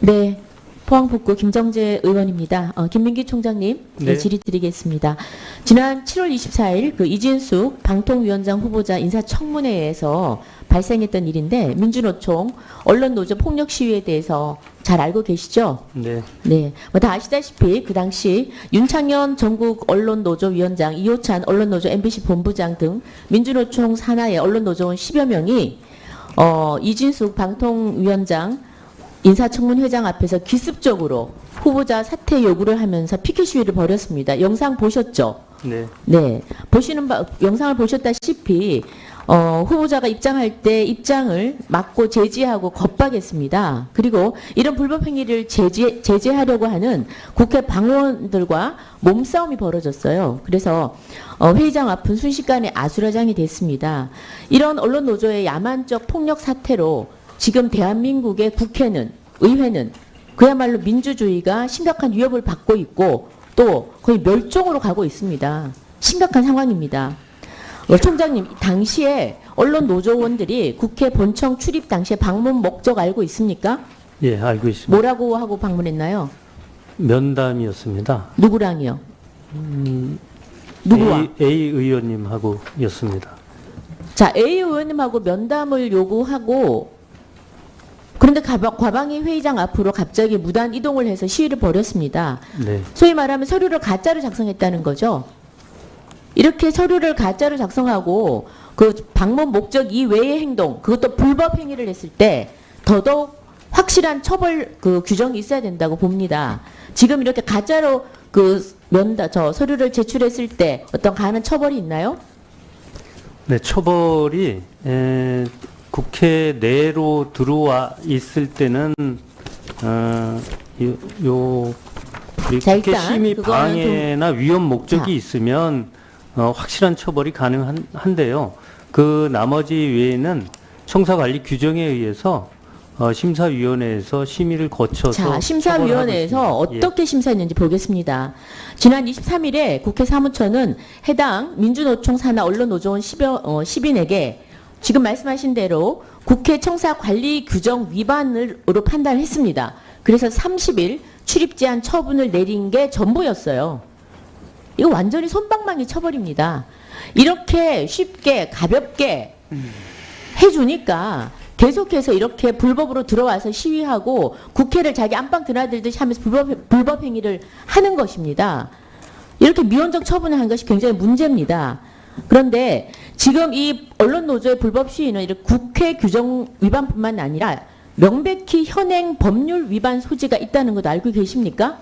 네. 포항북구 김정재 의원입니다. 어, 김민기 총장님 네. 네. 질의 드리겠습니다. 지난 7월 24일 그 이진숙 방통위원장 후보자 인사청문회에서 발생했던 일인데 민주노총 언론노조 폭력 시위에 대해서 잘 알고 계시죠? 네. 네, 뭐 다 아시다시피 그 당시 윤창현 전국 언론노조 위원장, 이호찬 언론노조 MBC 본부장 등 민주노총 산하의 언론노조원 10여 명이 어, 이진숙 방통위원장 인사청문회장 앞에서 기습적으로 후보자 사퇴 요구를 하면서 피켓 시위를 벌였습니다. 영상 보셨죠? 네. 네, 보시는 바, 영상을 보셨다시피 어, 후보자가 입장할 때 입장을 막고 제지하고 겁박했습니다. 그리고 이런 불법 행위를 제지, 제재하려고 하는 국회 방원들과 몸싸움이 벌어졌어요. 그래서 어, 회의장 앞은 순식간에 아수라장이 됐습니다. 이런 언론 노조의 야만적 폭력 사태로 지금 대한민국의 국회는 의회는 그야말로 민주주의가 심각한 위협을 받고 있고 또 거의 멸종으로 가고 있습니다. 심각한 상황입니다. 어, 총장님, 당시에 언론 노조원들이 국회 본청 출입 당시에 방문 목적 알고 있습니까? 예, 알고 있습니다. 뭐라고 하고 방문했나요? 면담이었습니다. 누구랑이요? 누구와? A, A 의원님하고였습니다. 자, A 의원님하고 면담을 요구하고 그런데 과방위 회의장 앞으로 갑자기 무단 이동을 해서 시위를 벌였습니다. 네. 소위 말하면 서류를 가짜로 작성했다는 거죠. 이렇게 서류를 가짜로 작성하고 그 방문 목적 이외의 행동, 그것도 불법 행위를 했을 때 더더욱 확실한 처벌 그 규정이 있어야 된다고 봅니다. 지금 이렇게 가짜로 그 면다 저 서류를 제출했을 때 어떤 가하는 처벌이 있나요? 네, 처벌이 에, 국회 내로 들어와 있을 때는 어, 요, 요 우리 자, 국회 심의 방해나 위헌 목적이 자. 있으면 어, 확실한 처벌이 가능한데요. 그 나머지 외에는 청사관리 규정에 의해서 어, 심사위원회에서 심의를 거쳐서 자, 심사위원회에서. 예. 어떻게 심사했는지 보겠습니다. 지난 23일에 국회 사무처는 해당 민주노총 산하 언론노조원 10여, 어, 10인에게 지금 말씀하신 대로 국회 청사 관리 규정 위반으로 판단했습니다. 그래서 30일 출입 제한 처분을 내린 게 전부였어요. 이거 완전히 손방망이 처벌입니다. 이렇게 쉽게 가볍게 해주니까 계속해서 이렇게 불법으로 들어와서 시위하고 국회를 자기 안방 드나들듯이 하면서 불법, 불법 행위를 하는 것입니다. 이렇게 미온적 처분을 한 것이 굉장히 문제입니다. 그런데 지금 이 언론 노조의 불법 시위는 이렇게 국회 규정 위반뿐만 아니라 명백히 현행 법률 위반 소지가 있다는 것도 알고 계십니까?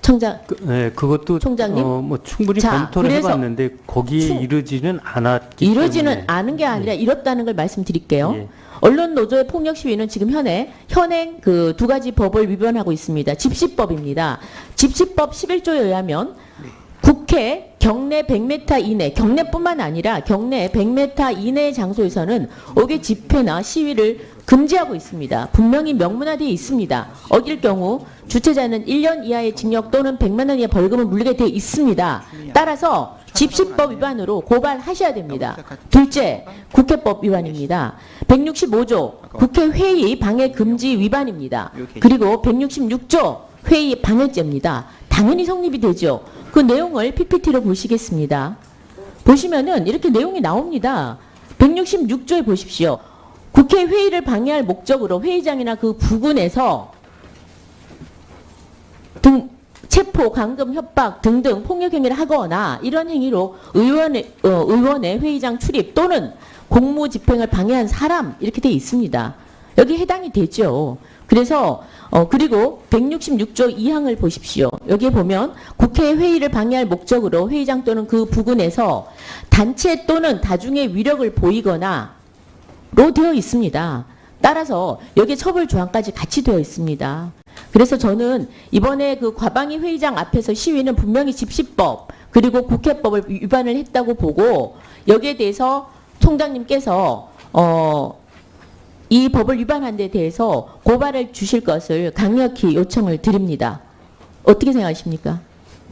청장 그, 네, 그것도 총장님? 어, 뭐 충분히 자, 검토를 해봤는데 거기에 충- 이르지는 않았기 때문에 않은 게 아니라 이렇다는 걸 말씀드릴게요. 예. 언론 노조의 폭력 시위는 지금 현행 현행 그 두 가지 법을 위반하고 있습니다. 집시법입니다. 집시법 11조에 의하면 국회 경내 100m 이내, 경내뿐만 아니라 경내 100m 이내의 장소에서는 옥외 집회나 시위를 금지하고 있습니다. 분명히 명문화되어 있습니다. 어길 경우 주최자는 1년 이하의 징역 또는 100만 원 이하 벌금을 물리게 되어 있습니다. 따라서 집시법 위반으로 고발하셔야 됩니다. 둘째, 국회법 위반입니다. 165조 국회 회의 방해 금지 위반입니다. 그리고 166조 회의 방해죄입니다. 당연히 성립이 되죠. 그 내용을 PPT로 보시겠습니다. 보시면은 이렇게 내용이 나옵니다. 166조에 보십시오. 국회 회의를 방해할 목적으로 회의장이나 그 부근에서 등 체포, 감금, 협박 등등 폭력 행위를 하거나 이런 행위로 의원의 어, 의원의 회의장 출입 또는 공무 집행을 방해한 사람 이렇게 돼 있습니다. 여기 해당이 되죠. 그래서 어 그리고 166조 2항을 보십시오. 여기에 보면 국회 회의를 방해할 목적으로 회의장 또는 그 부근에서 단체 또는 다중의 위력을 보이거나 로 되어 있습니다. 따라서 여기에 처벌 조항까지 같이 되어 있습니다. 그래서 저는 이번에 그 과방위 회의장 앞에서 시위는 분명히 집시법 그리고 국회법을 위반을 했다고 보고 여기에 대해서 총장님께서 어, 이 법을 위반한 데 대해서 고발을 주실 것을 강력히 요청을 드립니다. 어떻게 생각하십니까?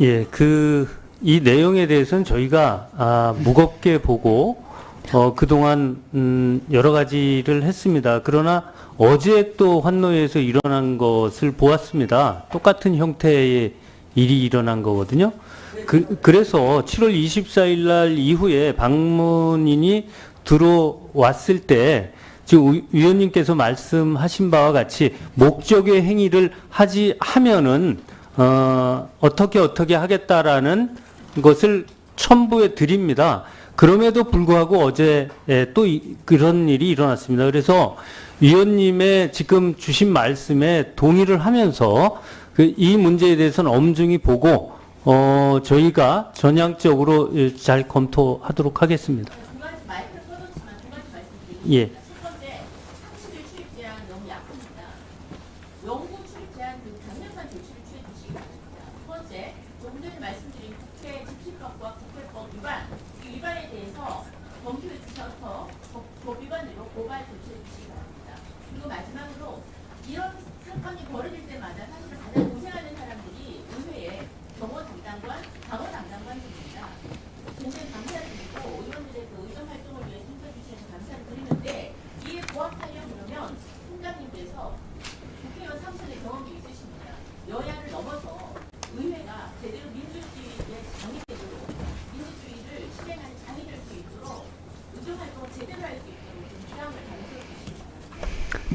예, 그 이 내용에 대해서는 저희가 아, 무겁게 보고 어, 그동안 음, 여러 가지를 했습니다. 그러나 어제 또 환노에서 일어난 것을 보았습니다. 똑같은 형태의 일이 일어난 거거든요. 그, 그래서 7월 24일 날 이후에 방문인이 들어왔을 때 지금 의- 위원님께서 말씀하신 바와 같이 목적의 행위를 하지 하면은 어, 어떻게 어떻게 하겠다라는 것을 첨부해 드립니다. 그럼에도 불구하고 어제 예, 또 이- 그런 일이 일어났습니다. 그래서 위원님의 지금 주신 말씀에 동의를 하면서 그이 문제에 대해서는 엄중히 보고 어, 저희가 전향적으로 예, 잘 검토하도록 하겠습니다. 예. 첫 번째, 30일 출입 제한 너무 약합니다. 영구 출입 제한 그 당면만 조치를 취해 주시기 바랍니다. 두 번째, 조금 전에 말씀드린 국회 집시법과 국회법 위반, 이 위반에 대해서 검토해 주셔서 법, 법 위반으로 고발 조치해 주시기 바랍니다. 그리고 마지막으로 이런 사건이 벌어질 때마다 사실 가장 고생하는 사람들이 의회에 경호 담당관, 방어 담당관입니다. 굉장히 감사드리고 의원들의 그 의정 활동을 위해 힘써 주셔서 감사를 드리는데 이에 부합하려 그러면 총장님께서 국회의원 3선의 경험이 있으십니다. 여야를 넘어서 의회가 제대로 민주주의의 장이 되도록 민주주의를 실행하는 장이 될 수 있도록 의정 활동을 제대로 할 수 있도록 좀 부담을 가능해 주시기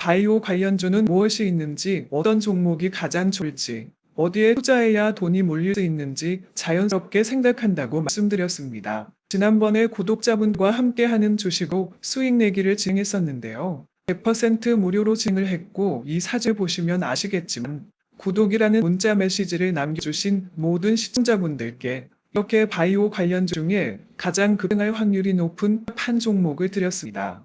바이오 관련주는 무엇이 있는지, 어떤 종목이 가장 좋을지, 어디에 투자해야 돈이 몰릴 수 있는지 자연스럽게 생각한다고 말씀드렸습니다. 지난번에 구독자분과 함께하는 주식으로 수익 내기를 진행했었는데요. 100% 무료로 진행을 했고 이 사진 보시면 아시겠지만 구독이라는 문자 메시지를 남겨주신 모든 시청자분들께 이렇게 바이오 관련주 중에 가장 급등할 확률이 높은 한 종목을 드렸습니다.